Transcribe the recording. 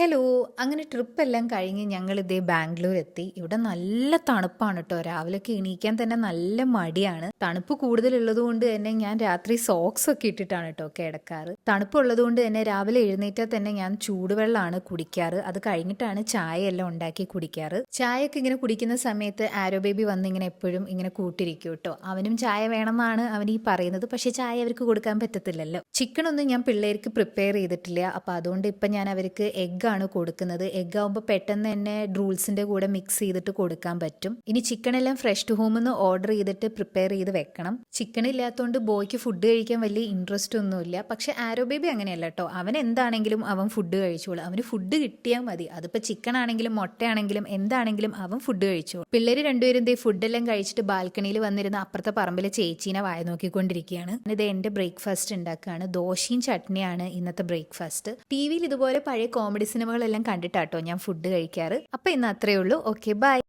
Hello അങ്ങനെ trip എല്ലാം കഴിഞ്ഞ് ഞങ്ങൾ ഇതേ ബാംഗ്ലൂർ എത്തി ഇവിടെ നല്ല തണുപ്പാണ് കേട്ടോ രാവിലെയൊക്കെ എണീക്കാൻ തന്നെ നല്ല മടിയാണ്. തണുപ്പ് കൂടുതലുള്ളത് കൊണ്ട് തന്നെ ഞാൻ രാത്രി സോക്സ് ഒക്കെ ഇട്ടിട്ടാണ് കേട്ടോ കിടക്കാറ്. തണുപ്പുള്ളത് കൊണ്ട് തന്നെ രാവിലെ എഴുന്നേറ്റാൽ തന്നെ ഞാൻ ചൂടുവെള്ളമാണ് കുടിക്കാറ്. അത് കഴിഞ്ഞിട്ടാണ് ചായ എല്ലാം ഉണ്ടാക്കി കുടിക്കാറ്. ചായയൊക്കെ ഇങ്ങനെ കുടിക്കുന്ന സമയത്ത് ആരോ ബേബി വന്ന് ഇങ്ങനെ എപ്പോഴും ഇങ്ങനെ കൂട്ടിരിക്കും കേട്ടോ അവനും ചായ വേണമെന്നാണ് അവൻ ഈ പറയുന്നത്. പക്ഷേ ചായ അവർക്ക് കൊടുക്കാൻ പറ്റത്തില്ലല്ലോ. ചിക്കൻ ഒന്നും ഞാൻ പിള്ളേർക്ക് പ്രിപ്പയർ ചെയ്തിട്ടില്ല. അപ്പോൾ അതുകൊണ്ട് ഇപ്പം ഞാൻ അവർക്ക് എഗ്ഗാണ് കൊടുക്കുന്നത്. എഗ്ഗ് ആകുമ്പോൾ പെട്ടെന്ന് തന്നെ ഡ്രൂൾസിന്റെ കൂടെ മിക്സ് ചെയ്തിട്ട് കൊടുക്കാൻ പറ്റും. ഇനി ചിക്കൻ എല്ലാം ഫ്രഷ് ടു ഹോമിൽ നിന്ന് ഓർഡർ ചെയ്തിട്ട് പ്രിപ്പയർ ചെയ്ത് വെക്കണം. ചിക്കൻ ഇല്ലാത്തതുകൊണ്ട് ബോയ്ക്ക് ഫുഡ് കഴിക്കാൻ വലിയ ഇൻട്രസ്റ്റ് ഒന്നുമില്ല. പക്ഷേ ആരോ ബേബി അങ്ങനെയല്ല കേട്ടോ അവൻ എന്താണെങ്കിലും അവൻ ഫുഡ് കഴിച്ചോളൂ. അവന് ഫുഡ് കിട്ടിയാൽ മതി. അതിപ്പോൾ ചിക്കൻ ആണെങ്കിലും മുട്ടയാണെങ്കിലും എന്താണെങ്കിലും അവൻ ഫുഡ് കഴിച്ചോളൂ. പിള്ളേർ രണ്ടുപേരും ദേ ഫുഡെല്ലാം കഴിച്ചിട്ട് ബാൽക്കണിയിൽ വന്നിരുന്ന അപ്പുറത്തെ പറമ്പിലെ ചേച്ചീനെ വായ നോക്കിക്കൊണ്ടിരിക്കുകയാണ്. ഇത് എന്റെ ബ്രേക്ക്ഫാസ്റ്റ് ഉണ്ടാക്കുകയാണ്. ദോശയും ചട്നിയാണ് ഇന്നത്തെ ബ്രേക്ക്ഫാസ്റ്റ് ടി വിയിൽ ഇതുപോലെ പഴയ കോമഡി സിനിമകളെല്ലാം കണ്ടിട്ടാട്ടോ ഞാൻ ഫുഡ് കഴിക്കാറ്. അപ്പോൾ ഇന്ന് അത്രയേ ഉള്ളൂ. Okay bye